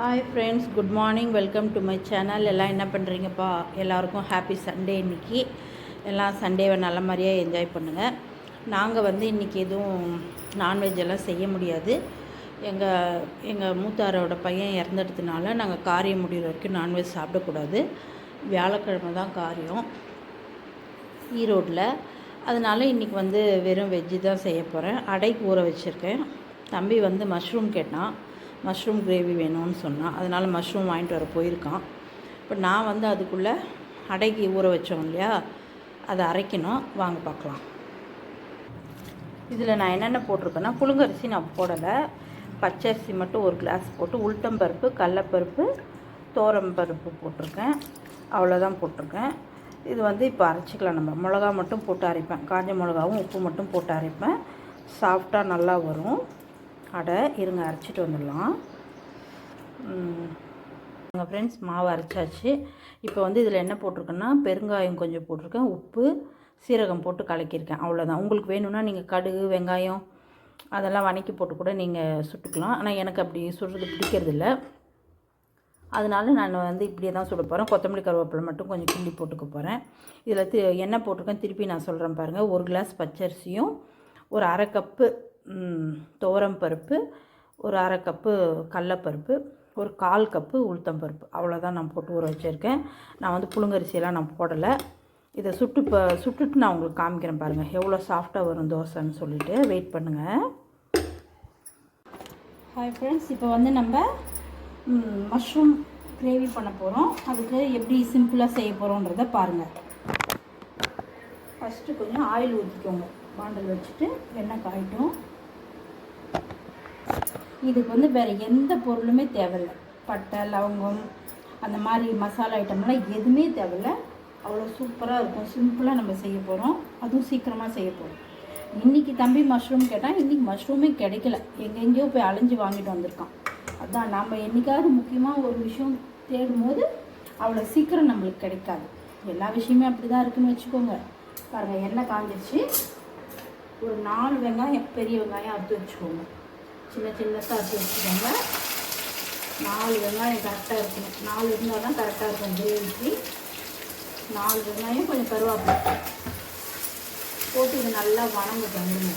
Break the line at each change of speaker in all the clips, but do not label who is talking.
Hi friends good morning welcome to my channel எல்லாம் என்ன பண்ணுறீங்கப்பா எல்லாருக்கும் ஹாப்பி சண்டே இன்னைக்கு. எல்லாம் சண்டேவை நல்ல மாதிரியாக என்ஜாய் பண்ணுங்கள் நாங்கள் வந்து இன்றைக்கி எதுவும் நான்வெஜ் எல்லாம் செய்ய முடியாது. எங்கள் எங்கள் மூத்தாரோட பையன் இறந்ததுனால நாங்கள் காரியம் முடிகிற வரைக்கும் நான்வெஜ் சாப்பிடக்கூடாது. வியாழக்கிழமை தான் காரியம். ஈரோட்டில் அதனால் இன்றைக்கி வந்து வெறும் வெஜ்ஜு தான் செய்ய போகிறேன் அடைக்கு ஊற வச்சுருக்கேன். தம்பி வந்து மஷ்ரூம் கேட்டான். மஷ்ரூம் கிரேவி வேணும்னு சொன்னான் அதனால் மஷ்ரூம் வாங்கிட்டு வர போயிருக்கான். இப்போ நான் வந்து அதுக்குள்ளே அடைக்கு ஊற வச்சோம் இல்லையா அதை அரைக்கணும். வாங்க பார்க்கலாம். இதில் நான் என்னென்ன போட்டிருக்கேன்னா புழுங்கரிசி நான் போடலை. பச்சரிசி மட்டும் ஒரு கிளாஸ் போட்டு உளுத்தம்பருப்பு கடலப்பருப்பு பருப்பு போட்டிருக்கேன். அவ்வளோதான் போட்டிருக்கேன். இது வந்து இப்போ அரைச்சிக்கலாம். நம்ம மிளகா மட்டும் போட்டு அரைப்பேன். காஞ்ச மிளகாவும் உப்பு மட்டும் போட்டு அரைப்பேன். சாஃப்டாக நல்லா வரும். அடை இருங்க அரைச்சிட்டு வந்துடலாம். எங்கள் ஃப்ரெண்ட்ஸ் மாவு அரைச்சாச்சு. இப்போ வந்து இதில் என்ன போட்டிருக்கேன்னா பெருங்காயம் கொஞ்சம் போட்டிருக்கேன். உப்பு சீரகம் போட்டு கலக்கியிருக்கேன். அவ்வளோதான் உங்களுக்கு வேணும்னா நீங்கள் கடுகு வெங்காயம் அதெல்லாம் வணக்கி போட்டு கூட நீங்கள் சுட்டுக்கலாம். ஆனால் எனக்கு அப்படி சுடுறது பிடிக்கிறதில்ல. அதனால நான் வந்து இப்படியே தான் சுட போகிறேன் கொத்தமல்லி கருவேப்பிலை மட்டும் கொஞ்சம் கிள்ளி போட்டுக்க போகிறேன் இதில் தி எண்ணெய் போட்டிருக்கேன். திருப்பி நான் சொல்கிறேன் பாருங்கள் ஒரு கிளாஸ் பச்சரிசியும் ஒரு அரை கப்பு துவரம் பருப்பு ஒரு அரை கப்பு கடலப்பருப்பு ஒரு கால் கப்பு உளுத்தம் பருப்பு. அவ்வளோதான் நான் போட்டு ஊற வச்சுருக்கேன். நான் வந்து புழுங்கரிசியெல்லாம் நான் போடலை. இதை சுட்டு இப்போ சுட்டுட்டு நான் உங்களுக்கு காமிக்கிறேன் பாருங்கள் எவ்வளோ சாஃப்டாக வரும் தோசைன்னு சொல்லிவிட்டு வெயிட் பண்ணுங்கள் ஹாய் ஃப்ரெண்ட்ஸ் இப்போ வந்து நம்ம மஷ்ரூம் கிரேவி பண்ண போகிறோம் அதுக்கு எப்படி சிம்பிளாக செய்ய போகிறோன்றத பாருங்கள் ஃபஸ்ட்டு கொஞ்சம் ஆயில் ஊற்றிக்கோங்க பாண்டல் வச்சுட்டு எண்ணெய் காயிட்டும். இதுக்கு வந்து வேறு எந்த பொருளுமே தேவையில்லை. பட்டை லவங்கம் அந்த மாதிரி மசாலா ஐட்டம்லாம் எதுவுமே தேவையில்லை. அவ்வளோ சூப்பராக இருக்கும். சிம்பிளாக நம்ம செய்ய போகிறோம் அதுவும் சீக்கிரமாக செய்ய போகிறோம் இன்றைக்கி தம்பி மஷ்ரூம் கேட்டால் இன்றைக்கி மஷ்ரூமே கிடைக்கல. எங்கெங்கேயோ போய் அலைஞ்சு வாங்கிட்டு வந்திருக்கான். அதான் நம்ம என்றைக்காவது முக்கியமாக ஒரு விஷயம் தேடும் போது அவ்வளோ சீக்கிரம் நம்மளுக்கு கிடைக்காது. எல்லா விஷயமே அப்படி தான் இருக்குன்னு வச்சுக்கோங்க. பாருங்கள் எண்ணெய் காஞ்சிருச்சு. ஒரு நாலு வெங்காயம் பெரிய வெங்காயம் அறுத்து வச்சுக்கோங்க. சின்ன சின்னதாக அறுத்து வச்சுக்கோங்க. நாலு வெங்காயம் கரெக்டாக இருக்கணும். நாலு இருந்தால் தான் கரெக்டாக இருக்கும். கிரேவிக்கு நாலு வெங்காயம் கொஞ்சம் கருவாப்பிலை. போட்டு இது நல்லா வணங்கட்டும் விடுங்க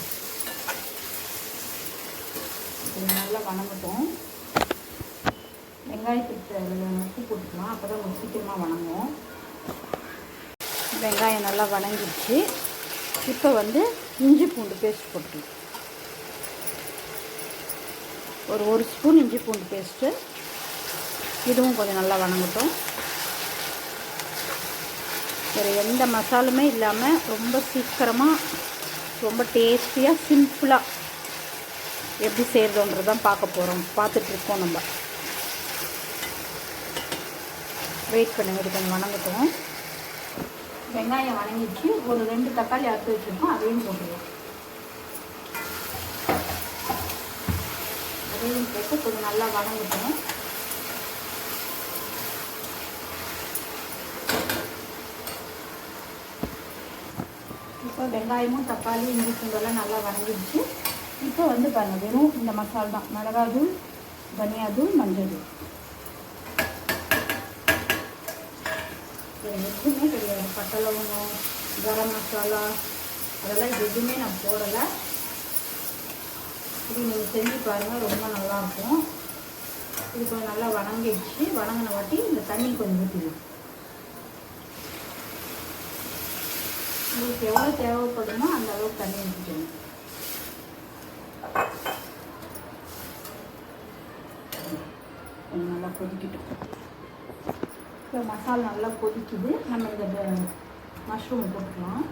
இது நல்லா வணங்கட்டும். வெங்காயத்துக்கு உப்பு போட்டுக்கலாம். அப்போ தான் கொஞ்சம் சீக்கிரமாக வணங்கும். வெங்காயம் நல்லா வணங்கிடுச்சு. இப்போ வந்து இஞ்சி பூண்டு பேஸ்ட் போட்டுக்கலாம். ஒரு ஒரு ஸ்பூன் இஞ்சி பூண்டு பேஸ்ட்டு. இதுவும் கொஞ்சம் நல்லா வணங்கட்டும். வேறு எந்த மசாலுமே இல்லாமல் ரொம்ப சீக்கிரமாக ரொம்ப டேஸ்டியாக சிம்பிளாக எப்படி செய்கிறதுன்றது தான் பார்க்க போகிறோம் பார்த்துட்ருக்கோம் நம்ம. வெயிட் பண்ணுங்க இது கொஞ்சம் வணங்கட்டும். வெங்காயம் வணங்கிச்சு ஒரு ரெண்டு தக்காளி அறுத்து வச்சுருக்கோம். அதையும் போட்டுருவோம் அதையும் போட்டு கொஞ்சம் நல்லா வணங்கட்டும் இப்போ வெங்காயமும் தக்காளி இஞ்சி பூண்டெல்லாம் நல்லா வணங்கிடுச்சு இப்போ வந்து பாருங்கள் வெறும் இந்த மசால் தான். மிளகாத்தூள் தனியாத்தூள் மஞ்சள் தூள் எதுவுமே கிடையாது. பட்டை லவங்கம் கரம் மசாலா அதெல்லாம் எதுவுமே நான் போடலை. இது நீங்கள் செஞ்சு பாருங்கள் ரொம்ப நல்லாயிருக்கும் இது கொஞ்சம் நல்லா வணங்கிடுச்சு. வணங்கின வாட்டி இந்த தண்ணி கொஞ்சம் ஊற்றிடும் உங்களுக்கு எவ்வளோ தேவைப்படுமோ அந்த அளவுக்கு தண்ணி ஊற்றிக்கணும் நல்லா கொதிக்கிட்டோம். இப்போ மசாலா நல்லா கொதிக்குது. நம்ம இந்த மஷ்ரூம் போட்டுக்கலாம்.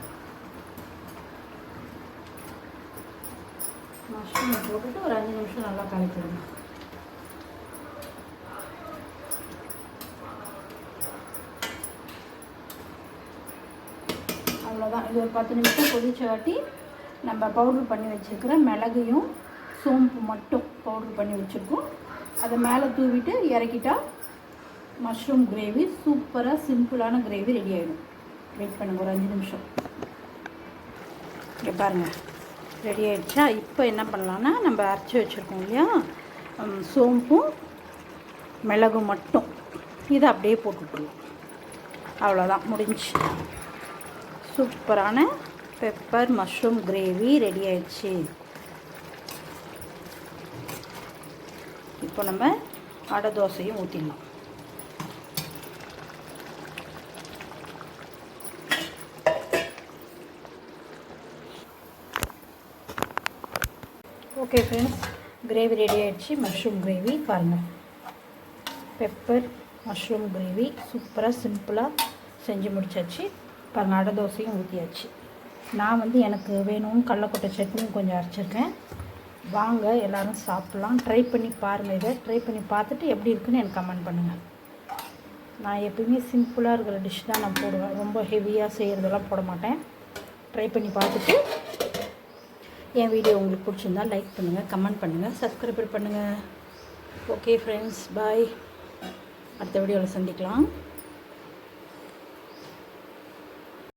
மஷ்ரூமை போட்டுட்டு ஒரு அஞ்சு நிமிஷம் நல்லா கலக்கிடணும் அவ்வளோதான் இது ஒரு பத்து நிமிஷம் கொதிச்ச வாட்டி நம்ம பவுட்ரு பண்ணி வச்சுருக்கிற மிளகையும் சோம்பு மட்டும் பவுட்ரு பண்ணி வச்சுருக்கோம். அதை மேலே தூவிட்டு இறக்கிட்டால் மஷ்ரூம் கிரேவி சூப்பராக சிம்பிளான கிரேவி ரெடி ஆகிடும் வெயிட் பண்ணுங்கள் ஒரு அஞ்சு நிமிஷம். இங்கே பாருங்கள் ரெடி ஆகிடுச்சா இப்போ என்ன பண்ணலான்னா நம்ம அரைச்சி வச்சுருக்கோம் இல்லையா? சோம்பும் மிளகு மட்டும். இதை அப்படியே போட்டுவிட்ருவோம் அவ்வளோதான் முடிஞ்சு சூப்பரான பெப்பர் மஷ்ரூம் கிரேவி ரெடி ஆயிடுச்சு. இப்போ நம்ம அடை தோசையும் ஊற்றிடலாம் ஓகே ஃப்ரெண்ட்ஸ் கிரேவி ரெடி ஆகிடுச்சு மஷ்ரூம் கிரேவி பாருங்கள் பெப்பர் மஷ்ரூம் கிரேவி சூப்பராக சிம்பிளாக செஞ்சு முடிச்சாச்சு. பாருங்கள் அடை தோசையும் ஊற்றியாச்சு நான் வந்து எனக்கு வேணும்னு கடலக்கொட்டை சட்னியும் கொஞ்சம் அரைச்சிருக்கேன். வாங்க எல்லாரும் சாப்பிட்லாம். ட்ரை பண்ணி பாருங்கள் இதை. ட்ரை பண்ணி பார்த்துட்டு எப்படி இருக்குன்னு எனக்கு கமெண்ட் பண்ணுங்கள் நான் எப்பயுமே சிம்பிளாக இருக்கிற டிஷ் தான் நான் போடுவேன். ரொம்ப ஹெவியாக செய்கிறதெல்லாம் போட மாட்டேன். ட்ரை பண்ணி பார்த்துட்டு என் வீடியோ உங்களுக்கு பிடிச்சிருந்தா லைக் பண்ணுங்கள் கமெண்ட் பண்ணுங்கள் சப்ஸ்கிரைபர் பண்ணுங்கள் ஓகே ஃப்ரெண்ட்ஸ் பாய் அடுத்த வீடியோவில் சந்திக்கலாம்.